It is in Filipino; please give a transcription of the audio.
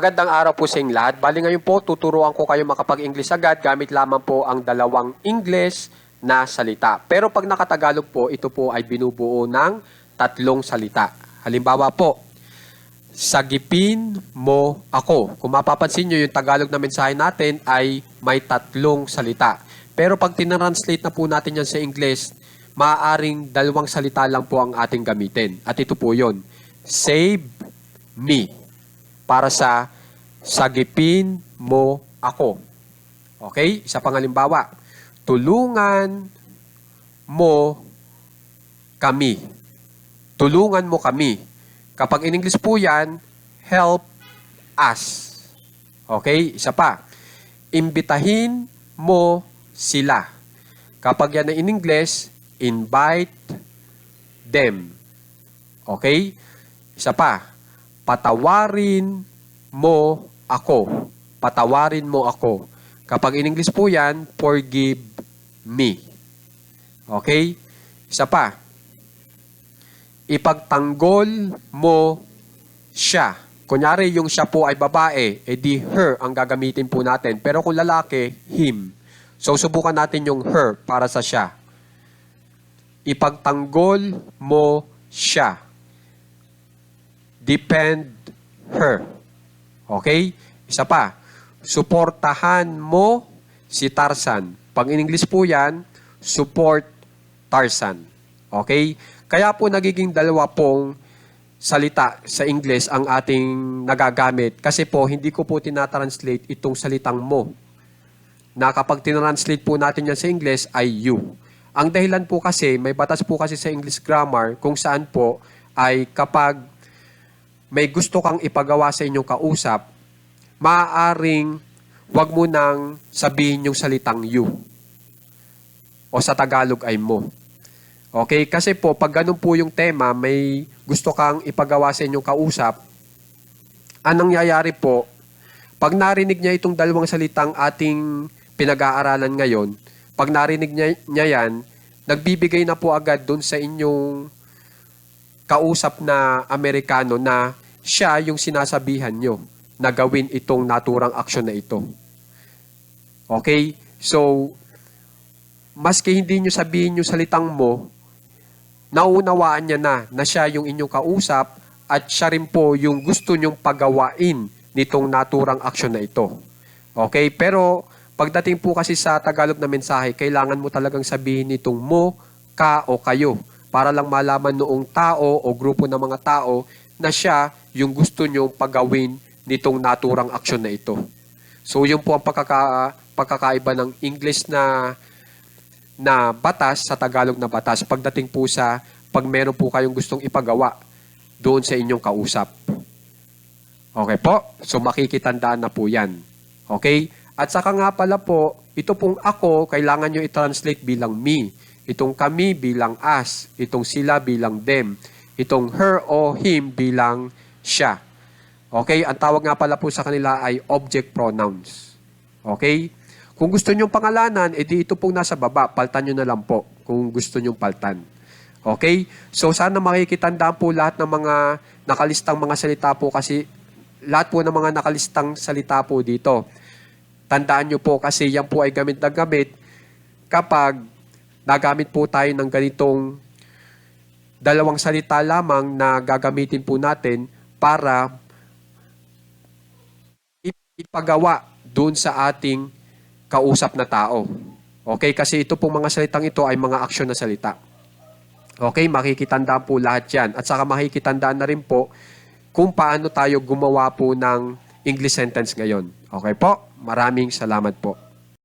Magandang araw po sa inyong lahat. Bali ngayon po, tuturuan ko kayo makapag-English agad gamit lamang po ang dalawang English na salita. Pero pag nakatagalog po, ito po ay binubuo ng tatlong salita. Halimbawa po, sagipin mo ako. Kung mapapansin nyo, yung Tagalog na mensahe natin ay may tatlong salita. Pero pag tinranslate na po natin yan sa English, maaaring dalawang salita lang po ang ating gamitin. At ito po yon Save me para sa sagipin mo ako. Okay? Isa pang halimbawa. Tulungan mo kami. Tulungan mo kami. Kapag in English po yan, help us. Okay? Isa pa. Imbitahin mo sila. Kapag yan in English, invite them. Okay? Isa pa. Patawarin mo ako. Patawarin mo ako. Kapag in English po yan, forgive me. Okay? Isa pa. Ipagtanggol mo siya. Kunyari, yung siya po ay babae, edi her ang gagamitin po natin. Pero kung lalaki, him. So, subukan natin yung her para sa siya. Ipagtanggol mo siya. Depend her. Okay? Isa pa. Suportahan mo si Tarzan. Pag in English po yan, support Tarzan. Okay? Kaya po nagiging dalawa pong salita sa English ang ating nagagamit. Kasi po, hindi ko po tinatranslate itong salitang mo. Na kapag tinranslate po natin yan sa English ay you. Ang dahilan po kasi, may batas po kasi sa English grammar kung saan po ay kapag may gusto kang ipagawa sa inyong kausap, maaaring wag mo nang sabihin yung salitang you. O sa Tagalog ay mo. Okay? Kasi po, pag ganun po yung tema, may gusto kang ipagawa sa inyong kausap, anong nangyayari po, pag narinig niya itong dalawang salitang ating pinag-aaralan ngayon, pag narinig niya, niya yan, nagbibigay na po agad dun sa inyong kausap na Amerikano na siya yung sinasabihan nyo na gawin itong naturang aksyon na ito. Okay? So, maski hindi nyo sabihin yung salitang mo, naunawaan niya na na siya yung inyong kausap at siya rin po yung gusto nyong pagawain nitong naturang aksyon na ito. Okay? Pero, pagdating po kasi sa Tagalog na mensahe, kailangan mo talagang sabihin nitong mo, ka o kayo para lang malaman noong tao o grupo ng mga tao na siya yung gusto nyong pagawin nitong naturang aksyon na ito. So, yun po ang pagkaka, pagkakaiba ng English na na batas sa Tagalog na batas pagdating po sa pag meron po kayong gustong ipagawa doon sa inyong kausap. Okay po? So makikitandaan na po yan. Okay? At saka nga pala po, ito pong ako, kailangan nyo i-translate bilang me. Itong kami bilang us. Itong sila bilang them. Itong her o him bilang siya. Okay? Ang tawag nga pala po sa kanila ay object pronouns. Okay? Kung gusto nyong pangalanan, edi ito pong nasa baba. Paltan nyo na lang po kung gusto nyong paltan. Okay? So sana makikitandaan po lahat ng mga nakalistang mga salita po kasi lahat po ng mga nakalistang salita po dito. Tandaan nyo po kasi yan po ay gamit na gamit kapag nagamit po tayo ng ganitong dalawang salita lamang na gagamitin po natin para ipagawa doon sa ating kausap na tao. Okay? Kasi ito pong mga salitang ito ay mga aksyon na salita. Okay? Makikitandaan po lahat yan. At saka makikitandaan na rin po kung paano tayo gumawa po ng English sentence ngayon. Okay po? Maraming salamat po.